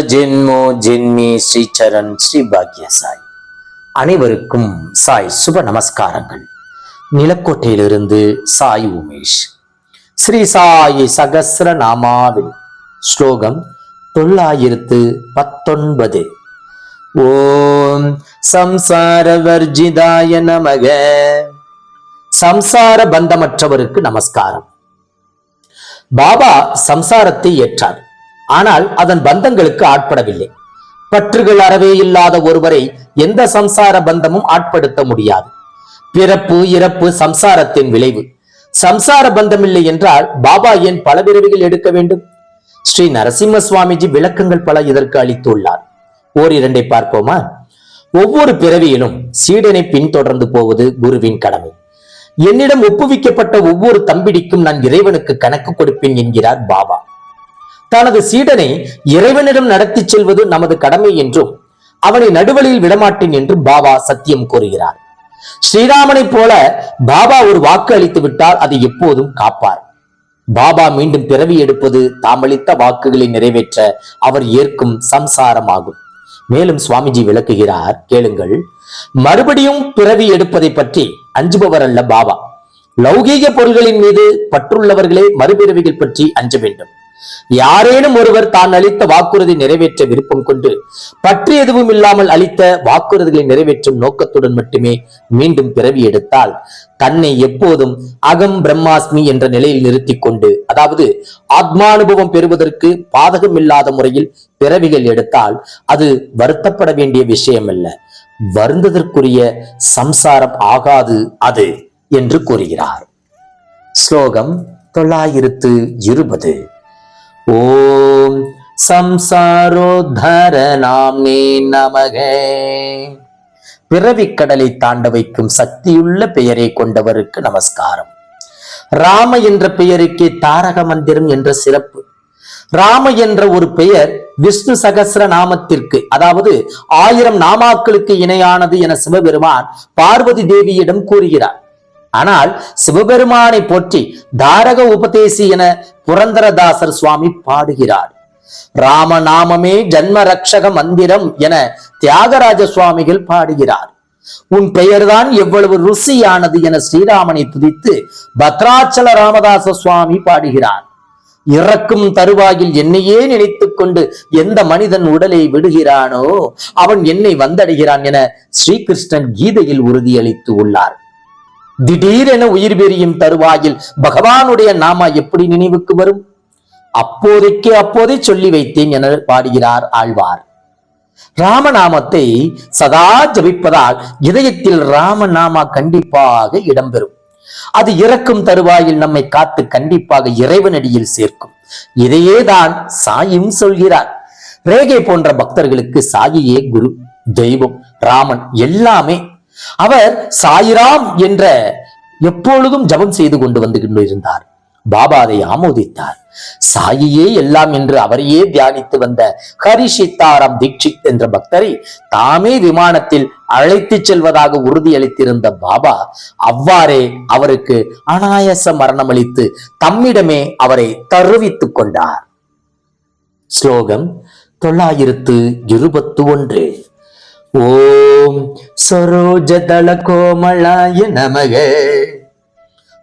ஜென்ம ஜென்மோ ஜென்மி ஸ்ரீச்சரண் ஸ்ரீ பாக்ய சாய். அனைவருக்கும் சாய் சுப நமஸ்காரங்கள். நிலக்கோட்டையிலிருந்து சாய் உமேஷ். ஸ்ரீ சாய் சகசிர நாமாவில். ஸ்லோகம் தொள்ளாயிரத்து பத்தொன்பது. ஓம் சம்சார வர்ஜிதாய நமக. சம்சார பந்தமற்றவருக்கு நமஸ்காரம். பாபா சம்சாரத்தை ஏற்றார். ஆனால் அதன் பந்தங்களுக்கு ஆட்படவில்லை. பற்றுகள் அறவே இல்லாத ஒருவரை எந்த சம்சார பந்தமும் ஆட்படுத்த முடியாது. பிறப்பு இறப்பு சம்சாரத்தின் விளைவு. சம்சார பந்தமில்லை என்றால் பாபா ஏன் பல பிறவிகள் எடுக்க வேண்டும்? ஸ்ரீ நரசிம்ம சுவாமிஜி விளக்கங்கள் பல இதற்கு அளித்துள்ளார். ஓரிரண்டை பார்ப்போமா? ஒவ்வொரு பிறவியிலும் சீடனை பின்தொடர்ந்து போவது குருவின் கடமை. என்னிடம் ஒப்புவிக்கப்பட்ட ஒவ்வொரு தம்பிடிக்கும் நான் இறைவனுக்கு கணக்கு கொடுப்பேன் என்கிறார் பாபா. தனது சீடனை இறைவனிடம் நடத்தி செல்வது நமது கடமை என்றும் அவனை நடுவழியில் விடமாட்டேன் என்றும் பாபா சத்தியம் கூறுகிறார். ஸ்ரீராமனைப் போல பாபா ஒரு வாக்கு அளித்து விட்டால் அதை எப்போதும் காப்பார். பாபா மீண்டும் பிறவி எடுப்பது தாமளித்த வாக்குகளை நிறைவேற்ற அவர் ஏற்கும் சம்சாரமாகும். மேலும் சுவாமிஜி விளக்குகிறார் கேளுங்கள் மறுபடியும் பிறவி எடுப்பதை பற்றி அஞ்சுபவர் அல்ல பாபா. லௌகீக பொருள்களின் மீது பற்றுள்ளவர்களே மறுபிறவிகள் பற்றி அஞ்ச வேண்டும். யாரேனும் ஒருவர் தான் அளித்த வாக்குறுதி நிறைவேற்ற விருப்பம் கொண்டு பற்று எதுவும் இல்லாமல் அளித்த வாக்குறுதிகளை நிறைவேற்றும் நோக்கத்துடன் மட்டுமே மீண்டும் பிறவி எடுத்தால் தன்னை எப்போதும் அகம் பிரம்மாஸ்மி என்ற நிலையில் நிறுத்திக் கொண்டு அதாவது ஆத்மானுபவம் பெறுவதற்கு பாதகம் இல்லாத முறையில் பிறவிகள் எடுத்தால் அது வருத்தப்பட வேண்டிய விஷயம் அல்ல வருந்ததற்குரிய சம்சாரம் ஆகாது அது என்று கூறுகிறார். ஸ்லோகம் தொள்ளாயிரத்து இருபது. ஓம் சம்சாரோத்தர நாம்னே நமக. பிறவிக்கடலை தாண்ட வைக்கும் சக்தியுள்ள பெயரை கொண்டவருக்கு நமஸ்காரம். ராம என்ற பெயருக்கே தாரக மந்திரம் என்ற சிறப்பு. ராம என்ற ஒரு பெயர் விஷ்ணு சகஸ்ர நாமத்திற்கு அதாவது ஆயிரம் நாமாக்களுக்கு இணையானது என சிவபெருமான் பார்வதி தேவியிடம் கூறுகிறார். ஆனால் சிவபெருமானை போற்றி தாரக உபதேசி என புரந்தரதாசர் சுவாமி பாடுகிறார். ராமநாமமே ஜன்ம ரக்ஷக மந்திரம் என தியாகராஜ சுவாமிகள் பாடுகிறார். உன் பெயர்தான் எவ்வளவு ருசியானது என ஸ்ரீராமனை துதித்து பத்ராச்சல ராமதாச சுவாமி பாடுகிறார். இறக்கும் தருவாயில் என்னையே நினைத்துக் கொண்டு எந்த மனிதன் உடலை விடுகிறானோ அவன் என்னை வந்தடைகிறான் என ஸ்ரீகிருஷ்ணன் கீதையில் உறுதியளித்து உள்ளார். திடீரென உயிர் பெரியும் தருவாயில் பகவானுடைய நாமா எப்படி நினைவுக்கு வரும்? அப்போதைக்கு அப்போதே சொல்லி வைத்தேன் என பாடுகிறார் ஆழ்வார். ராமநாமத்தை சதா ஜபிப்பதால் இதயத்தில் ராமநாமா கண்டிப்பாக இடம்பெறும். அது இறக்கும் தருவாயில் நம்மை காத்து கண்டிப்பாக இறைவனடியில் சேர்க்கும். இதையே தான் சாயும் சொல்கிறார். ரேகை போன்ற பக்தர்களுக்கு சாயியே குரு தெய்வம் ராமன் எல்லாமே அவர் சாயிராம் என்ற எப்பொழுதும் ஜபம் செய்து கொண்டு வந்து கொண்டிருந்தார். பாபா அதை ஆமோதித்தார். சாயியே எல்லாம் என்று அவரையே தியானித்து வந்த ஹரிஷித்தாரம் தீட்சித் என்ற பக்தரை தாமே விமானத்தில் அழைத்துச் செல்வதாக உறுதியளித்திருந்த பாபா அவ்வாறே அவருக்கு அனாயச மரணமளித்து தம்மிடமே அவரை தருவித்துக் கொண்டார். ஸ்லோகம் தொள்ளாயிரத்து இருபத்து ஒன்று. ஓம் சரோஜதள கோமளாய நமக.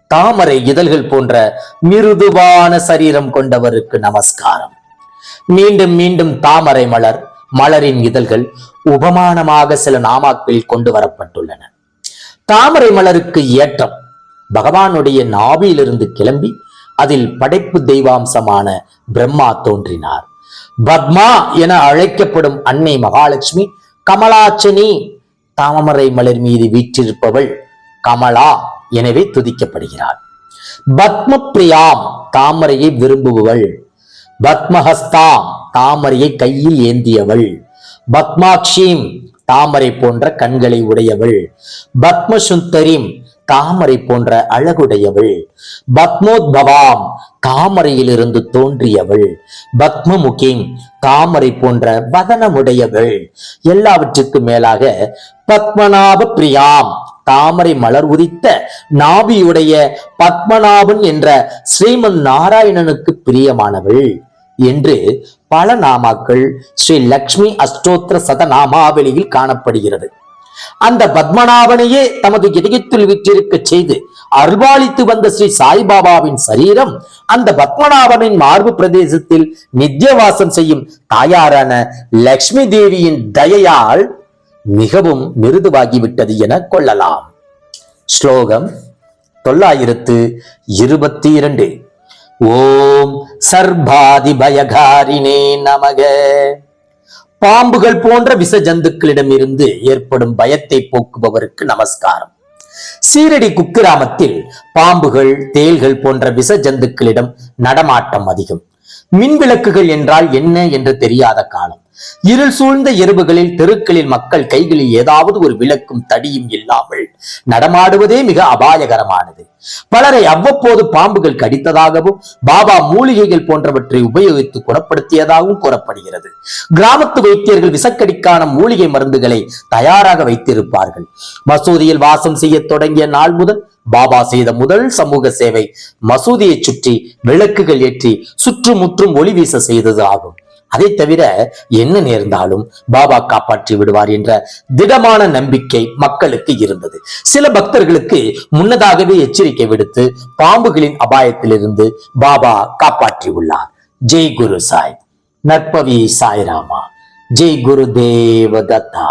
தாமரை இதழ்கள் போன்ற மிருதுவான சரீரம் கொண்டவருக்கு நமஸ்காரம். மீண்டும் மீண்டும் தாமரை மலர் மலரின் இதழ்கள் உபமானமாக சில நாமாக்கில் கொண்டு வரப்பட்டுள்ளன. தாமரை மலருக்கு ஏற்றம் பகவானுடைய நாவியிலிருந்து கிளம்பி அதில் படைப்பு தெய்வாம்சமான பிரம்மா தோன்றினார். பத்மா என அழைக்கப்படும் அன்னை மகாலட்சுமி கமலாச்சனி தாமரை மலர் மீது வீற்றிருப்பவள் கமலா எனவே துதிக்கப்படுகிறாள். பத்ம பிரியாம் தாமரையை விரும்புபவள். பத்மஹஸ்தாம் தாமரையை கையில் ஏந்தியவள். பத்மாக்ஷீம் தாமரை போன்ற கண்களை உடையவள். பத்மசுந்தரிம் தாமரை போன்ற அழகுடையவள். பத்மோத்பவாம் தாமரையிலிருந்து தோன்றியவள். பத்மமுகிம் தாமரை போன்ற வதனமுடையவள். எல்லாவற்றுக்கும் மேலாக பத்மநாப பிரியாம் தாமரை மலர் உதித்த நாபியுடைய பத்மநாபன் என்ற ஸ்ரீமன் நாராயணனுக்கு பிரியமானவள். என்று பல நாமாக்கள் ஸ்ரீ லக்ஷ்மி அஷ்டோத்திர சதநாமாவளியில் காணப்படுகிறது. அந்த பத்மநாபனையே தமது இதயத்தில் விற்றிருக்க செய்து அருள்பாலித்து வந்த ஸ்ரீ சாய்பாபாவின் சரீரம் அந்த பத்மநாபனின் மார்பு பிரதேசத்தில் நித்தியவாசம் செய்யும் தாயாரான லக்ஷ்மி தேவியின் தயையால் மிகவும் மிருதுவாகிவிட்டது என கொள்ளலாம். ஸ்லோகம் தொள்ளாயிரத்து இருபத்தி இரண்டு ஓம் சர்பாதிபயகாரினே நமக. பாம்புகள் போன்ற விஷ ஜந்துக்களிடமிருந்து ஏற்படும் பயத்தை போக்குபவருக்கு நமஸ்காரம். சீரடி குக்கிராமத்தில் பாம்புகள் தேள்கள் போன்ற விஷ ஜந்துக்களிடம் நடமாட்டம் அதிகம். மின்விளக்குகள் என்றால் என்ன என்று தெரியாத காலம். இருள் சூழ்ந்த எருவுகளில் தெருக்களில் மக்கள் கைகளில் ஏதாவது ஒரு விளக்கும் தடியும் இல்லாமல் நடமாடுவதே மிக அபாயகரமானது. பலரை அவ்வப்போது பாம்புகள் கடித்ததாகவும் பாபா மூலிகைகள் போன்றவற்றை உபயோகித்து குணப்படுத்தியதாகவும் கூறப்படுகிறது. கிராமத்து வைத்தியர்கள் விசக்கடிக்கான மூலிகை மருந்துகளை தயாராக வைத்திருப்பார்கள். மசூதியில் வாசம் செய்ய தொடங்கிய நாள் முதல் பாபா செய்த முதல் சமூக சேவை மசூதியை சுற்றி விளக்குகள் ஏற்றி சுற்றுமுற்றும் ஒளி வீச செய்தது ஆகும். அதை தவிர என்ன நேர்ந்தாலும் பாபா காப்பாற்றி விடுவார் என்ற திடமான நம்பிக்கை மக்களுக்கு இருந்தது. சில பக்தர்களுக்கு முன்னதாகவே எச்சரிக்கை விடுத்து பாம்புகளின் அபாயத்திலிருந்து பாபா காப்பாற்றி உள்ளார். ஜெய் குரு சாய் நற்பவி சாய்ராமா. ஜெய் குரு தேவதத்தா